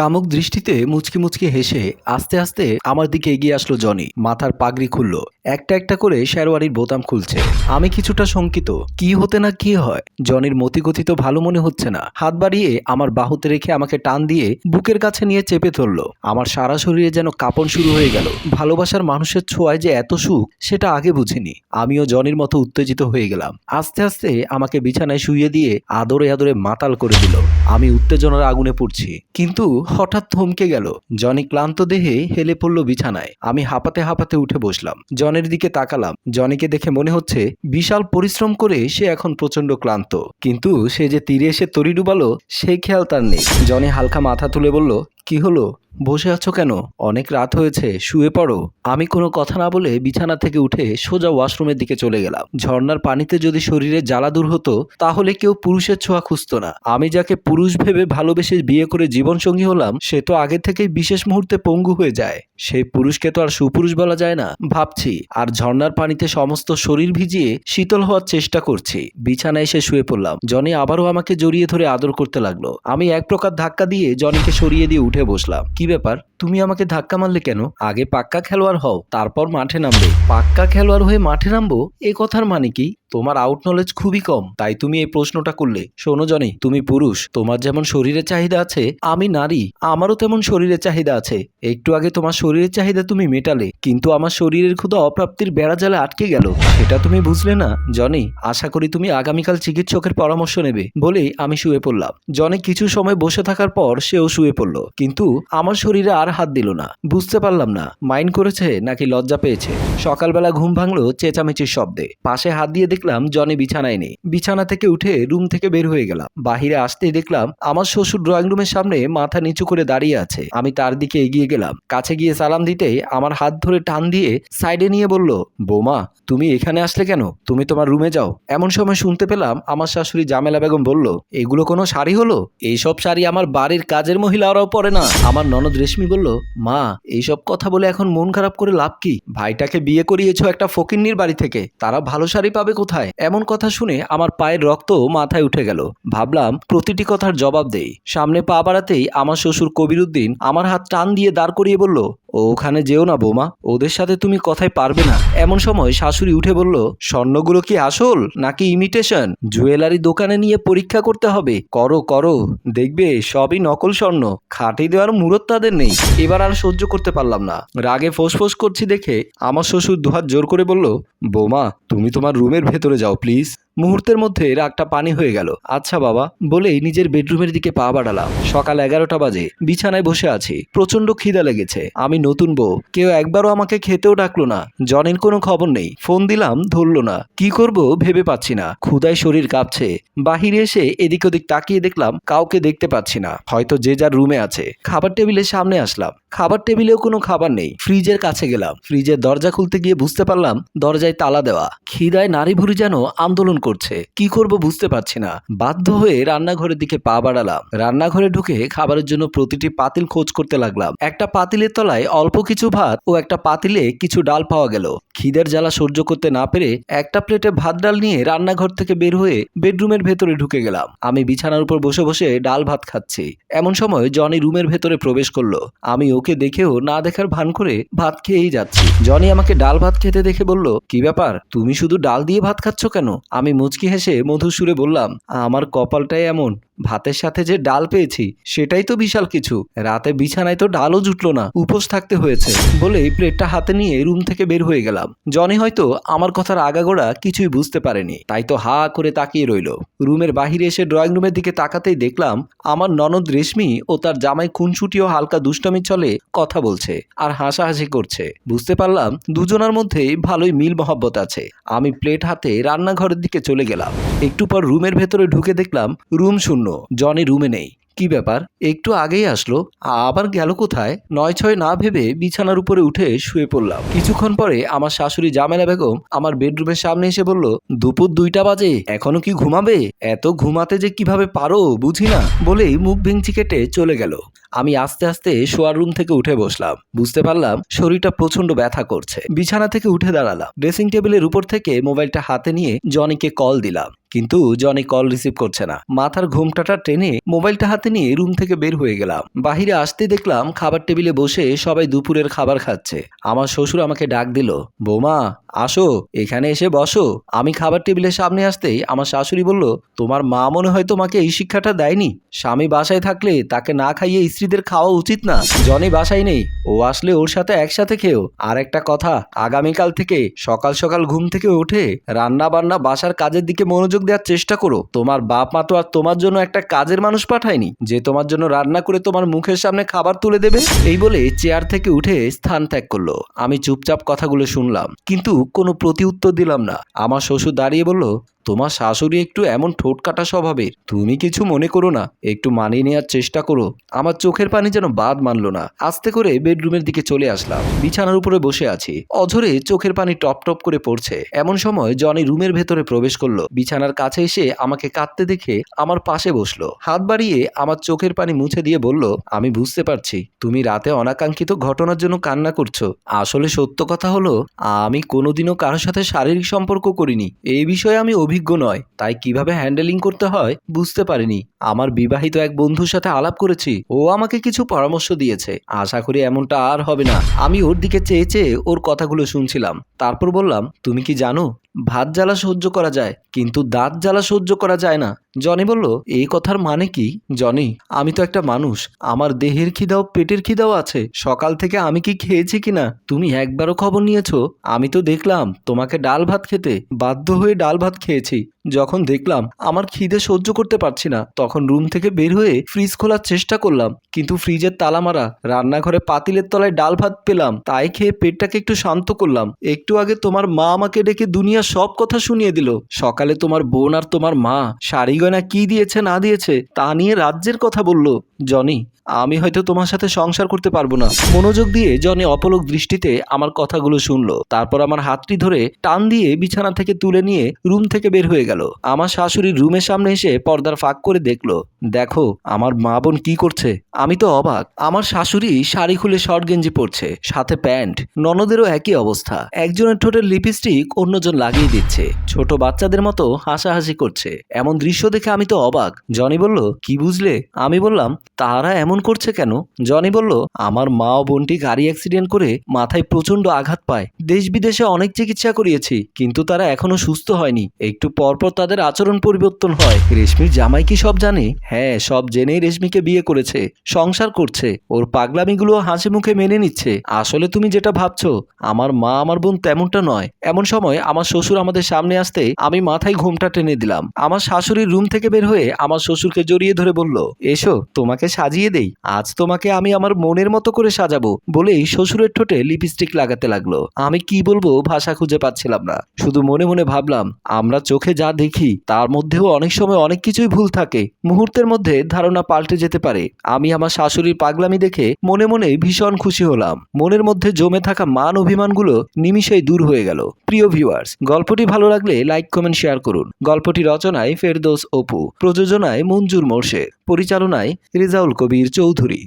কামুক দৃষ্টিতে মুচকি মুচকি হেসে আস্তে আস্তে আমার দিকে এগিয়ে আসলো জনি। মাথার পাগড়ি খুলল। একটা একটা করে শেরওয়ানির বোতাম খুলছে। আমি কিছুটা শঙ্কিত। কি হতে না কি হয়? জনির মতিগতি তো ভালো মনে হচ্ছে না। হাত বাড়িয়ে আমার বাহুতে রেখে আমাকে টান দিয়ে বুকের কাছে নিয়ে চেপে ধরলো। আমার সারা শরীরে যেন কাঁপন শুরু হয়ে গেল। ভালোবাসার মানুষের ছোঁয়ায় যে এত সুখ, সেটা আগে বুঝিনি। আমিও জনির মতো উত্তেজিত হয়ে গেলাম। আস্তে আস্তে আমাকে বিছানায় শুইয়ে দিয়ে আদরে আদরে মাতাল করে দিল। আমি উত্তেজনার আগুনে পড়ছি। কিন্তু হঠাৎ থমকে গেল। জনি ক্লান্ত দেহে হেলে পড়ল বিছানায়। আমি হাঁপাতে হাঁপাতে উঠে বসলাম। জনের দিকে তাকালাম। জনিকে দেখে মনে হচ্ছে বিশাল পরিশ্রম করে সে এখন প্রচণ্ড ক্লান্ত। কিন্তু সে যে তীরে এসে তরি ডুবালো সেই খেয়াল তার নেই। জনি হালকা মাথা তুলে বলল কি হলো? বসে আছো কেন? অনেক রাত হয়েছে, শুয়ে পড়ো। আমি কোনো কথা না বলে বিছানা থেকে উঠে সোজা ওয়াশরুমের দিকে চলে গেলাম। ঝর্নার পানিতে যদি শরীরে জ্বালা দূর হতো, তাহলে কেউ পুরুষের ছোঁয়া খুঁজতো না। আমি যাকে পুরুষ ভেবে ভালোবেসে বিয়ে করে জীবনসঙ্গী হলাম, সে তো আগে থেকেই বিশেষ মুহূর্তে পঙ্গু হয়ে যায়। সেই পুরুষকে তো আর সুপুরুষ বলা যায় না। ভাবছি, আর ঝর্নার পানিতে সমস্ত শরীর ভিজিয়ে শীতল হওয়ার চেষ্টা করছি। বিছানায় এসে শুয়ে পড়লাম। জনি আবারও আমাকে জড়িয়ে ধরে আদর করতে লাগল। আমি এক প্রকার ধাক্কা দিয়ে জনিকে সরিয়ে দিয়ে উঠে বসলাম। কি ব্যাপার? তুমি আমাকে ধাক্কা মারলে কেন? আগে পাক্কা খেলোয়াড় হও, তারপর মাঠে নামবে। পাক্কা খেলোয়াড় হয়ে মাঠে নামবো? এ কথার মানে কি? তোমার আউট নলেজ খুবই কম। তাই তুমি এই প্রশ্নটা করলে। শোনো, জনি, তুমি পুরুষ। তোমার যেমন শরীরের চাহিদা আছে, আমি নারী। আমারও তেমন শরীরের চাহিদা আছে। একটু আগে তোমার শরীরের চাহিদা তুমি মেটালে, কিন্তু আমার শরীরের ক্ষুদা অপ্রাপ্তির বেড়া জালে আটকে গেল। সেটা তুমি বুঝলে না? জনি, আশা করি তুমি আগামীকাল চিকিৎসকের পরামর্শ নেবে, বলেই আমি শুয়ে পড়লাম। জনি কিছু সময় বসে থাকার পর সেও শুয়ে পড়ল, কিন্তু আমার শরীরে আর হাত দিল না। বুঝতে পারলাম না মাইন্ড করেছে নাকি লজ্জা পেয়েছে। সকালবেলা ঘুম ভাঙলো চেঁচামেচির শব্দে। পাশে হাত দিয়ে দেখলাম জনি বিছানায় নেই। বিছানা থেকে উঠে রুম থেকে বের হয়ে গেলাম। বাহিরে আসতেই দেখলাম আমার শ্বশুর ড্রয়িং রুমের সামনে মাথা নিচু করে দাঁড়িয়ে আছে। আমি তার দিকে এগিয়ে গেলাম। কাছে গিয়ে সালাম দিতেই আমার হাত ধরে টান দিয়ে সাইডে নিয়ে বলল, বৌমা, তুমি এখানে আসলে কেন? তুমি তোমার রুমে যাও। এমন সময় শুনতে পেলাম আমার শাশুড়ি জামেলা বেগম বলল, এগুলো কোনো শাড়ি হলো? এইসব শাড়ি আমার বাড়ির কাজের মহিলারাও পরে না। আমার ননদ রেশমি বলল, মা, এইসব কথা বলে এখন মন খারাপ করে লাভ কি? ভাইটাকে বিয়ে করিয়েছো একটা ফকিন্নির বাড়ি থেকে। তারা ভালো শাড়ি পাবে কোথায় এমন কথা শুনে আমার পায়ের রক্ত মাথায় উঠে গেল। ভাবলাম, প্রতিটি কথার জবাব দেই। সামনে পা বাড়াতেই আমার শ্বশুর কবিরুদ্দিন আমার হাত টান দিয়ে দাঁড় করিয়ে বলল ওখানে যেও না, বোমা। ওদের সাথে তুমি কথায় পারবে না। এমন সময় শাশুড়ি উঠে বলল, স্বর্ণগুলো কি আসল নাকি ইমিটেশন জুয়েলারি দোকানে নিয়ে পরীক্ষা করতে হবে। করো করো। দেখবে সবই নকল স্বর্ণ। খাটি দেওয়ার মুরত তাদের নেই। এবার আর সহ্য করতে পারলাম না। রাগে ফোঁস করছি দেখে আমার শ্বশুর দুহাত জোর করে বলল, বোমা, তুমি তোমার রুমের ভেতরে যাও প্লিজ মুহূর্তের মধ্যে রাগটা পানি হয়ে গেল। আচ্ছা বাবা, বলেই নিজের বেডরুমের দিকে পা বাড়ালাম। সকাল এগারোটা বাজে, বিছানায় বসে আছি। প্রচণ্ড খিদা লেগেছে। আমি নতুন বউ। কেউ একবারও আমাকে খেতেও ডাকলো না। জনের কোনো খবর নেই। ফোন দিলাম, ধরলো না। কি করব ভেবে পাচ্ছি না। ক্ষুদায় শরীর কাঁপছে। বাহিরে এসে এদিক ওদিক তাকিয়ে দেখলাম, কাউকে দেখতে পাচ্ছি না। হয়তো যে যার রুমে আছে। খাবার টেবিলের সামনে আসলাম। খাবার টেবিলেও কোনো খাবার নেই। ফ্রিজের কাছে গেলাম। ফ্রিজের দরজা খুলতে গিয়ে বুঝতে পারলাম, দরজায় তালা দেওয়া। খিদায় নারী ভুরি যেন আন্দোলন করছে। কি করব বুঝতে পারছি না। বাধ্য হয়ে রান্নাঘরের দিকে পা বাড়ালাম। রান্নাঘরে ঢুকে খাবারের জন্য প্রতিটি পাতিল খোঁজ করতে লাগলাম। একটা পাতিলের তলায় অল্প কিছু ভাত ও একটা পাতিলে কিছু ডাল পাওয়া গেল। খিদের জ্বালা সহ্য করতে না পেরে একটা প্লেটে ভাত ডাল নিয়ে রান্নাঘর থেকে বের হয়ে বেডরুমের ভেতরে ঢুকে গেলাম। আমি বিছানার উপর বসে বসে ডাল ভাত খাচ্ছি। এমন সময় জনি রুমের ভেতরে প্রবেশ করল। আমি ওকে দেখেও না দেখার ভান করে ভাত খেয়েই যাচ্ছি। জনি আমাকে ডাল ভাত খেতে দেখে বলল, কি ব্যাপার? তুমি শুধু ডাল দিয়ে ভাত খাচ্ছ কেন? আমি মুচকি হেসে মধুসুরে বললাম, আমার কপালটাই এমন। ভাতের সাথে যে ডাল পেয়েছি, সেটাই তো বিশাল কিছু। রাতে বিছানায় তো ডালও জুটলো না, উপোস থাকতে হয়েছে। বলেই প্লেটটা হাতে নিয়ে রুম থেকে বের হয়ে গেলাম। জনি হয়তো আমার কথার আগাগোড়া কিছুই বুঝতে পারেনি। তাই তো হা করে তাকিয়ে রইল। রুমের বাহিরে এসে ড্রয়িং রুমের দিকে তাকাতেই দেখলাম, আমার ননদ রেশমি ও তার জামাই খুনসুটি ও হালকা দুষ্টামি চলে কথা বলছে আর হাসাহাসি করছে। বুঝতে পারলাম দুজনার মধ্যেই ভালোই মিল মহব্বত আছে। আমি প্লেট হাতে রান্নাঘরের দিকে চলে গেলাম। একটু পর রুমের ভেতরে ঢুকে দেখলাম রুম শূন্য। জনি রুমে নেই। কি ব্যাপার? একটু আগেই আসলো। আবার গেল কোথায়? নয় ছয় না ভেবে বিছানার উপরে উঠে শুয়ে পড়লাম। কিছুক্ষণ পরে আমার শাশুড়ি জামেলা বেগম আমার বেডরুমের সামনে এসে বলল, দুপুর দুইটা বাজে, এখনও কি ঘুমাবে? এত ঘুমাতে যে কীভাবে পারো বুঝি না? বলেই মুখ ভেঙচি কেটে চলে গেল। আমি আস্তে আস্তে শোয়ার রুম থেকে উঠে বসলাম। বুঝতে পারলাম শরীরটা প্রচণ্ড ব্যথা করছে। বিছানা থেকে উঠে দাঁড়ালাম। ড্রেসিং টেবিলের উপর থেকে মোবাইলটা হাতে নিয়ে জনিকে কল দিলাম। কিন্তু জনি কল রিসিভ করছে না। মাথার ঘুমটাটা টেনে মোবাইলটা হাতে নিয়ে রুম থেকে বের হয়ে গেলাম। বাহিরে আসতে দেখলাম খাবার টেবিলে বসে সবাই দুপুরের খাবার খাচ্ছে। আমার শ্বশুর আমাকে ডাক দিল, বৌমা, আসো, এখানে এসে বসো। আমি খাবার টেবিলের সামনে আসতেই আমার শাশুড়ি বলল, তোমার মা মনে হয় তোমাকে এই শিক্ষাটা দেয়নি। স্বামী বাসায় থাকলে তাকে না খাইয়ে স্ত্রীদের খাওয়া উচিত না। জনি বাসায় নেই। ও আসলে ওর সাথে একসাথে খেও আর একটা কথা, আগামীকাল থেকে সকাল সকাল ঘুম থেকে উঠে রান্না বান্না বাসার কাজের দিকে মনোযোগ দেওয়ার চেষ্টা করো। তোমার বাপ মা তো আর তোমার জন্য একটা কাজের মানুষ পাঠায়নি। যে তোমার জন্য রান্না করে তোমার মুখের সামনে খাবার তুলে দেবে, এই বলে চেয়ার থেকে উঠে স্থান ত্যাগ করল। আমি চুপচাপ কথাগুলো শুনলাম, কিন্তু কোনো প্রতি উত্তর দিলাম না। আমার শ্বশুর দাঁড়িয়ে বলল তোমার শাশুড়ি একটু এমন ঠোঁট কাটা স্বভাবের। তুমি কিছু মনে করো না, একটু মানিয়ে নেওয়ার চেষ্টা করো। আমার চোখের পানি যেন বাদ মানলো না। আস্তে করে বেডরুমের দিকে চলে আসলাম। বিছানার উপরে বসে আছি। অঝরে চোখের পানি টপ টপ করে পড়ছে। এমন সময় জনি রুমের ভেতরে প্রবেশ করল। বিছানার কাছে এসে আমাকে কাঁদতে দেখে আমার পাশে বসল। হাত বাড়িয়ে আমার চোখের পানি মুছে দিয়ে বলল, আমি বুঝতে পারছি। তুমি রাতে অনাকাঙ্ক্ষিত ঘটনার জন্য কান্না করছ। আসলে সত্য কথা হলো, আমি কোনোদিনও কারোর সাথে শারীরিক সম্পর্ক করিনি। এই বিষয়ে আমি অভিজ্ঞ নয় তাই কীভাবে হ্যান্ডেলিং করতে হয় বুঝতে পারিনি। আমার বিবাহিত এক বন্ধুর সাথে আলাপ করেছি। ও আমাকে কিছু পরামর্শ দিয়েছে। আশা করি এমনটা আর হবে না। আমি ওর দিকে চেয়ে চেয়ে ওর কথাগুলো শুনছিলাম। তারপর বললাম, তুমি কি জানো, ভাত জ্বালা সহ্য করা যায়, কিন্তু দাঁত জ্বালা সহ্য করা যায় না। জনি বলল, এই কথার মানে কি? জনি, আমি তো একটা মানুষ। আমার দেহের খিদাও পেটের খিদাও আছে। সকাল থেকে আমি কি খেয়েছি কিনা, তুমি একবারও খবর নিয়েছো? আমি তো দেখলাম, তোমাকে ডাল ভাত খেতে বাধ্য হয়ে ডাল ভাত খেয়েছি। যখন দেখলাম আমার খিদে সহ্য করতে পারছি না, তখন রুম থেকে বের হয়ে ফ্রিজ খোলার চেষ্টা করলাম, কিন্তু ফ্রিজের তালা মারা রান্নাঘরে পাতিলের তলায় ডাল ভাত পেলাম, তাই খেয়ে পেটটাকে একটু শান্ত করলাম। একটু আগে তোমার মা আমাকে ডেকে দুনিয়া সব কথা শুনিয়ে দিল, সকালে তোমার বোন আর তোমার মা শাড়ি গয়না কি দিয়েছে না দিয়েছে তা নিয়ে রাজ্যের কথা বলল। জনি, আমি হয়তো তোমার সাথে সংসার করতে পারব না। মনোযোগ দিয়ে জনি অপলক দৃষ্টিতে আমার কথাগুলো শুনলো, তারপর আমার হাতটি ধরে টান দিয়ে বিছানা থেকে তুলে নিয়ে রুম থেকে বের হয়ে গেল। আমার শাশুড়ি রুমের সামনে এসে পর্দার ফাঁক করে দেখল। দেখো, আমার মা বোন কি করছে? আমি তো অবাক। আমার শাশুড়ি শাড়ি খুলে শর্ট গেঞ্জি পরছে, সাথে প্যান্ট। ননদেরও একই অবস্থা। একজনের ঠোঁটের লিপস্টিক অন্যজন লাগিয়ে দিচ্ছে। ছোট বাচ্চাদের মতো হাসাহাসি করছে। এমন দৃশ্য দেখে আমি তো অবাক। জনি বলল, কি বুঝলে? আমি বললাম তারা এমন করছে কেন? জনি বলল, আমার মা ও বোনটি গাড়ি অ্যাক্সিডেন্ট করে মাথায় প্রচণ্ড আঘাত পায়। দেশ বিদেশে অনেক চিকিৎসা করিয়েছি, কিন্তু তারা এখনও সুস্থ হয়নি। একটু পরপর তাদের আচরণ পরিবর্তন হয়। রেশমির জামাই কি সব জানে? হ্যাঁ সব জেনেই রেশমিকে বিয়ে করেছে, সংসার করছে। ওর পাগলামিগুলো হাসি মুখে মেনে নিচ্ছে। আসলে তুমি যেটা ভাবছ, আমার মা আমার বোন তেমনটা নয়। এমন সময় আমার শ্বশুর আমাদের সামনে আসতে আমি মাথায় ঘুমটা টেনে দিলাম। আমার শাশুড়ির রুম থেকে বের হয়ে আমার শ্বশুরকে জড়িয়ে ধরে বলল, এসো, তোমাকে সাজিয়ে দেই। আজ তোমাকে আমি আমার মনের মতো করে সাজাবো বলেই শ্বশুরের ঠোঁটে লিপস্টিক লাগাতে লাগল। আমি কি বলব ভাষা খুঁজে পাচ্ছিলাম না। শুধু মনে মনে ভাবলাম, আমরা চোখে যা দেখি, তার মধ্যেও অনেক সময় অনেক কিছুই ভুল থাকে। মুহূর্তের মধ্যে ধারণা পাল্টে যেতে পারে। আমি আমার শাশুড়ির পাগলামি দেখে মনে মনে ভীষণ খুশি হলাম। মনের মধ্যে জমে থাকা মান অভিমানগুলো নিমিষেই দূর হয়ে গেল। প্রিয় ভিউয়ার্স, গল্পটি ভালো লাগলে লাইক, কমেন্ট, শেয়ার করুন। গল্পটি রচনায় ফেরদৌস অপু, প্রযোজনায় মঞ্জুর মোর্শেদ। পরিচালনায় রেজাউল কবির চৌধুরী।